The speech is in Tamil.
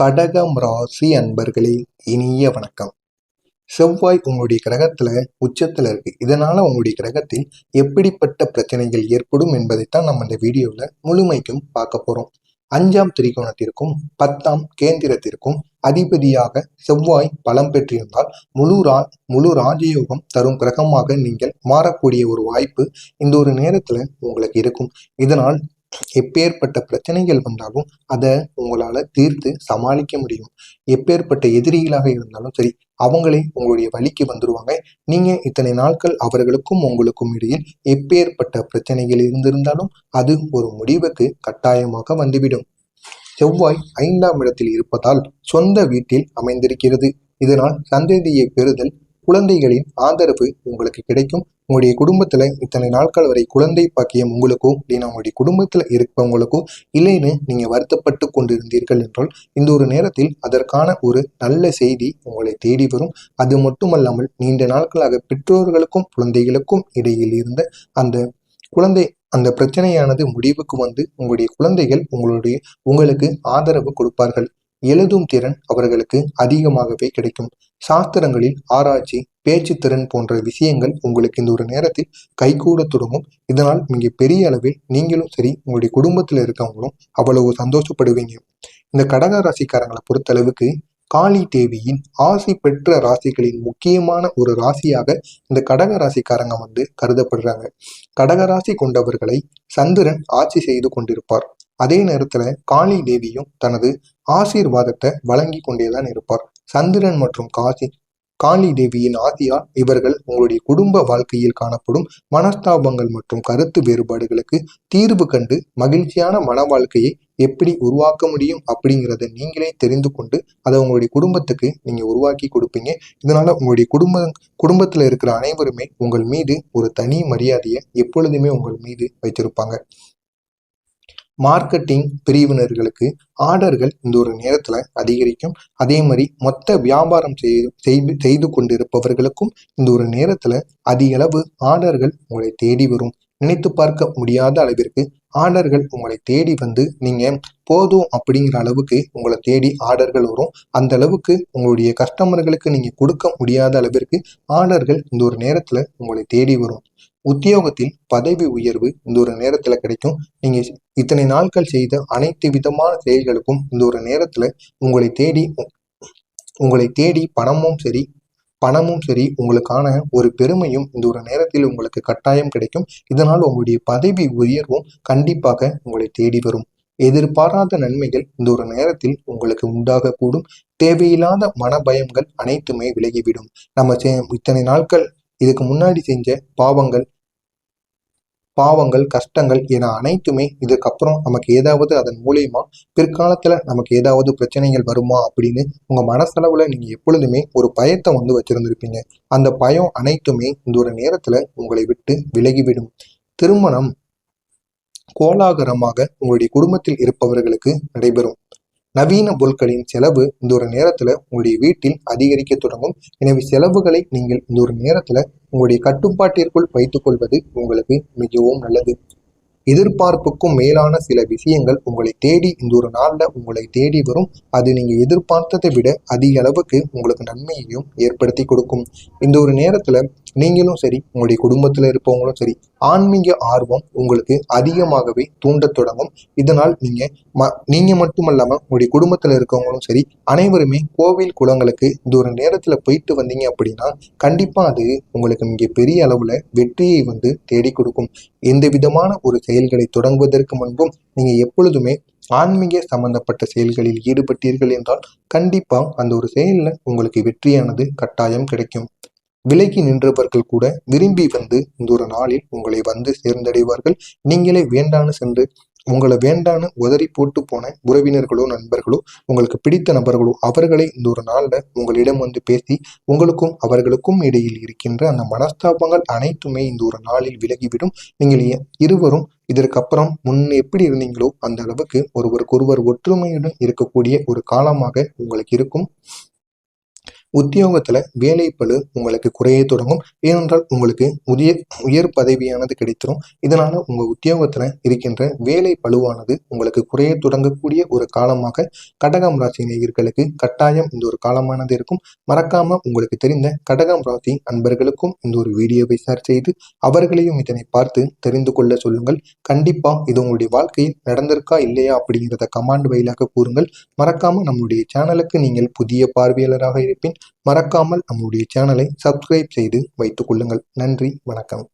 கடகம் ராசி அன்பர்களே இனிய வணக்கம். செவ்வாய் உங்களுடைய கிரகத்துல உச்சத்துல இருக்கு. இதனால உங்களுடைய கிரகத்தில் எப்படிப்பட்ட பிரச்சனைகள் ஏற்படும் என்பதைத்தான் நம்ம இந்த வீடியோல முழுமைக்கும் பார்க்க போறோம். அஞ்சாம் திரிகோணத்திற்கும் பத்தாம் கேந்திரத்திற்கும் அதிபதியாக செவ்வாய் பலம் பெற்றிருந்தால் முழு ரா முழு ராஜயோகம் தரும் கிரகமாக நீங்கள் மாறக்கூடிய ஒரு வாய்ப்பு இந்த ஒரு நேரத்துல உங்களுக்கு இருக்கும். இதனால் எப்பேற்பட்ட பிரச்சனைகள் வந்தாலும் அதை உங்களால தீர்த்து சமாளிக்க முடியும். எப்பேற்பட்ட எதிரிகளாக இருந்தாலும் சரி அவங்களே உங்களுடைய வழிக்கு வந்துருவாங்க. நீங்க இத்தனை நாட்கள் அவர்களுக்கும் உங்களுக்கும் இடையில் எப்பேற்பட்ட பிரச்சனைகள் இருந்திருந்தாலும் அது ஒரு முடிவுக்கு கட்டாயமாக வந்துவிடும். செவ்வாய் ஐந்தாம் இடத்தில் இருப்பதால் சொந்த வீட்டில் அமைந்திருக்கிறது. இதனால் சந்ததியை பெறுதல் குழந்தைகளின் ஆதரவு உங்களுக்கு கிடைக்கும். உங்களுடைய குடும்பத்துல இத்தனை நாட்கள் வரை குழந்தை பாக்கியம் உங்களுக்கோ இல்லைன்னா உங்களுடைய குடும்பத்துல இருப்பவங்களுக்கோ இல்லைன்னு நீங்க வருத்தப்பட்டு கொண்டிருந்தீர்கள் என்றால் இந்த ஒரு நேரத்தில் அதற்கான ஒரு நல்ல செய்தி உங்களை தேடி வரும். அது மட்டுமல்லாமல் நீண்ட நாட்களாக பெற்றோர்களுக்கும் குழந்தைகளுக்கும் இடையில் இருந்த அந்த குழந்தை அந்த பிரச்சனையானது முடிவுக்கு வந்து உங்களுடைய குழந்தைகள் உங்களுடைய உங்களுக்கு ஆதரவு கொடுப்பார்கள். எழுதும் திறன் அவர்களுக்கு அதிகமாகவே கிடைக்கும். சாஸ்திரங்களில் ஆராய்ச்சி பேச்சு திறன் போன்ற விஷயங்கள் உங்களுக்கு இந்த ஒரு நேரத்தில் கைகூட தொடங்கும். இதனால் மிக பெரிய அளவில் நீங்களும் சரி உங்களுடைய குடும்பத்தில் இருக்கவங்களும் அவ்வளவு சந்தோஷப்படுவீங்க. இந்த கடக ராசிக்காரங்களை பொறுத்தளவுக்கு காளி தேவியின் ஆசி பெற்ற ராசிகளின் முக்கியமான ஒரு ராசியாக இந்த கடக ராசிக்காரங்க வந்து கருதப்படுறாங்க. கடக ராசி கொண்டவர்களை சந்திரன் ஆட்சி செய்து கொண்டிருப்பார். அதே நேரத்துல காளி தேவியும் தனது ஆசீர்வாதத்தை வழங்கி கொண்டேதான் இருப்பார். சந்திரன் மற்றும் காசி காளி தேவியின் ஆதியால் இவர்கள் உங்களுடைய குடும்ப வாழ்க்கையில் காணப்படும் மனஸ்தாபங்கள் மற்றும் கருத்து வேறுபாடுகளுக்கு தீர்வு கண்டு மகிழ்ச்சியான மன வாழ்க்கையை எப்படி உருவாக்க முடியும் அப்படிங்கிறத நீங்களே தெரிந்து கொண்டு அதை உங்களுடைய குடும்பத்துக்கு நீங்க உருவாக்கி கொடுப்பீங்க. இதனால உங்களுடைய குடும்ப குடும்பத்துல இருக்கிற அனைவருமே உங்கள் மீது ஒரு தனி மரியாதையை எப்பொழுதுமே உங்கள் மீது வைத்திருப்பாங்க. மார்க்கெட்டிங் பிரிவினர்களுக்கு ஆர்டர்கள் இந்த ஒரு நேரத்தில் அதிகரிக்கும். அதே மாதிரி மொத்த வியாபாரம் செய்து செய்து கொண்டிருப்பவர்களுக்கும் இந்த ஒரு நேரத்தில் அதிக அளவு ஆர்டர்கள் உங்களை தேடி வரும். நினைத்து பார்க்க முடியாத அளவிற்கு ஆர்டர்கள் உங்களை தேடி வந்து நீங்கள் போதும் அப்படிங்கிற அளவுக்கு உங்களை தேடி ஆர்டர்கள் வரும். அந்த அளவுக்கு உங்களுடைய கஸ்டமர்களுக்கு நீங்கள் கொடுக்க முடியாத அளவிற்கு ஆர்டர்கள் இந்த ஒரு நேரத்தில் உங்களை தேடி வரும். உத்தியோகத்தில் பதவி உயர்வு இந்த ஒரு நேரத்துல கிடைக்கும். நீங்க இத்தனை நாட்கள் செய்த அனைத்து விதமான செயல்களுக்கும் இந்த ஒரு நேரத்துல உங்களை தேடி உங்களை தேடி பணமும் சரி பணமும் சரி உங்களுக்கான ஒரு பெருமையும் இந்த ஒரு நேரத்தில் உங்களுக்கு கட்டாயம் கிடைக்கும். இதனால் உங்களுடைய பதவி உயர்வும் கண்டிப்பாக உங்களை தேடி வரும். எதிர்பாராத நன்மைகள் இந்த ஒரு நேரத்தில் உங்களுக்கு உண்டாகக்கூடும். தேவையில்லாத மன பயங்கள் அனைத்துமே விலகிவிடும். நம்ம இத்தனை நாட்கள் இதுக்கு முன்னாடி செஞ்ச பாவங்கள் பாவங்கள் கஷ்டங்கள் என அனைத்துமே இதுக்கப்புறம் நமக்கு ஏதாவது அதன் மூலியமா பிற்காலத்துல நமக்கு ஏதாவது பிரச்சனைகள் வருமா அப்படின்னு உங்க மனசளவுல நீங்க எப்பொழுதுமே ஒரு பயத்தை வந்து வச்சிருந்திருப்பீங்க. அந்த பயம் அனைத்துமே இந்த ஒரு நேரத்துல உங்களை விட்டு விலகிவிடும். திருமணம் கோலாகலமாக உங்களுடைய குடும்பத்தில் இருப்பவர்களுக்கு நடைபெறும். நவீன பொருட்களின் செலவு இந்த ஒரு நேரத்துல உங்களுடைய வீட்டில் அதிகரிக்க தொடங்கும். எனவே செலவுகளை நீங்கள் இந்த ஒரு நேரத்துல உங்களுடைய கட்டுப்பாட்டிற்குள் வைத்துக் கொள்வது உங்களுக்கு மிகவும் நல்லது. எதிர்பார்ப்புக்கும் மேலான சில விஷயங்கள் உங்களை தேடி இந்த ஒரு நாளில் உங்களை தேடி வரும். அது நீங்கள் எதிர்பார்த்ததை விட அதிக அளவுக்கு உங்களுக்கு நன்மையையும் ஏற்படுத்தி கொடுக்கும். இந்த ஒரு நேரத்தில் நீங்களும் சரி உங்களுடைய குடும்பத்தில் இருப்பவங்களும் சரி ஆன்மீக ஆர்வம் உங்களுக்கு அதிகமாகவே தூண்டத் தொடங்கும். இதனால் நீங்கள் ம நீங்கள் மட்டுமல்லாமல் உங்களுடைய குடும்பத்தில் இருக்கவங்களும் சரி அனைவருமே கோவில் குளங்களுக்கு இந்த ஒரு நேரத்தில் போயிட்டு வந்தீங்க அப்படின்னா கண்டிப்பாக அது உங்களுக்கு மிக பெரிய அளவில் வெற்றியை வந்து தேடி கொடுக்கும். எந்த விதமான ஒரு செயல்களை தொடங்குவதற்கு முன்பும் நீங்கள் எப்பொழுதுமே ஆன்மீக சம்பந்தப்பட்ட செயல்களில் ஈடுபட்டீர்கள் என்றால் கண்டிப்பா அந்த ஒரு செயல்ல உங்களுக்கு வெற்றியானது கட்டாயம் கிடைக்கும். விலகி நின்றவர்கள் கூட விரும்பி வந்து இந்த ஒரு நாளில் உங்களை வந்து சேர்ந்தடைவார்கள். நீங்களே வேண்டான்னு சென்று உங்களை வேண்டான்னு உதறி போட்டு போன உறவினர்களோ நண்பர்களோ உங்களுக்கு பிடித்த நபர்களோ அவர்களை இந்த ஒரு நாளில் உங்களிடம் வந்து பேசி உங்களுக்கும் அவர்களுக்கும் இடையில் இருக்கின்ற அந்த மனஸ்தாபங்கள் அனைத்துமே இந்த ஒரு நாளில் விலகிவிடும். நீங்கள் இருவரும் இதற்கப்புறம் முன் எப்படி இருந்தீங்களோ அந்த அளவுக்கு ஒருவருக்கொருவர் ஒற்றுமையுடன் இருக்கக்கூடிய ஒரு காலமாக உங்களுக்கு இருக்கும். உத்தியோகத்துல வேலைப்பளு உங்களுக்கு குறைய தொடங்கும். ஏனென்றால் உங்களுக்கு உயர் உயர் பதவியானது கிடைத்திரும். இதனால உங்க உத்தியோகத்துல இருக்கின்ற வேலை பளுவானது உங்களுக்கு குறைய தொடங்கக்கூடிய ஒரு காலமாக கடகம் ராசி நேயர்களுக்கு கட்டாயம் இந்த ஒரு காலமானது இருக்கும். மறக்காம உங்களுக்கு தெரிந்த கடகம் ராசி அன்பர்களுக்கும் இந்த ஒரு வீடியோவை ஷேர் செய்து அவர்களையும் இதனை பார்த்து தெரிந்து கொள்ள சொல்லுங்கள். கண்டிப்பா இது உங்களுடைய வாழ்க்கையில் நடந்திருக்கா இல்லையா அப்படிங்கிறத கமாண்ட் வயலாக கூறுங்கள். மறக்காம நம்முடைய சேனலுக்கு நீங்கள் புதிய பார்வையாளராக இருப்பின் மறக்காமல் நம்முடைய சேனலை சப்ஸ்கிரைப் செய்து வைத்துக் கொள்ளுங்கள். நன்றி வணக்கம்.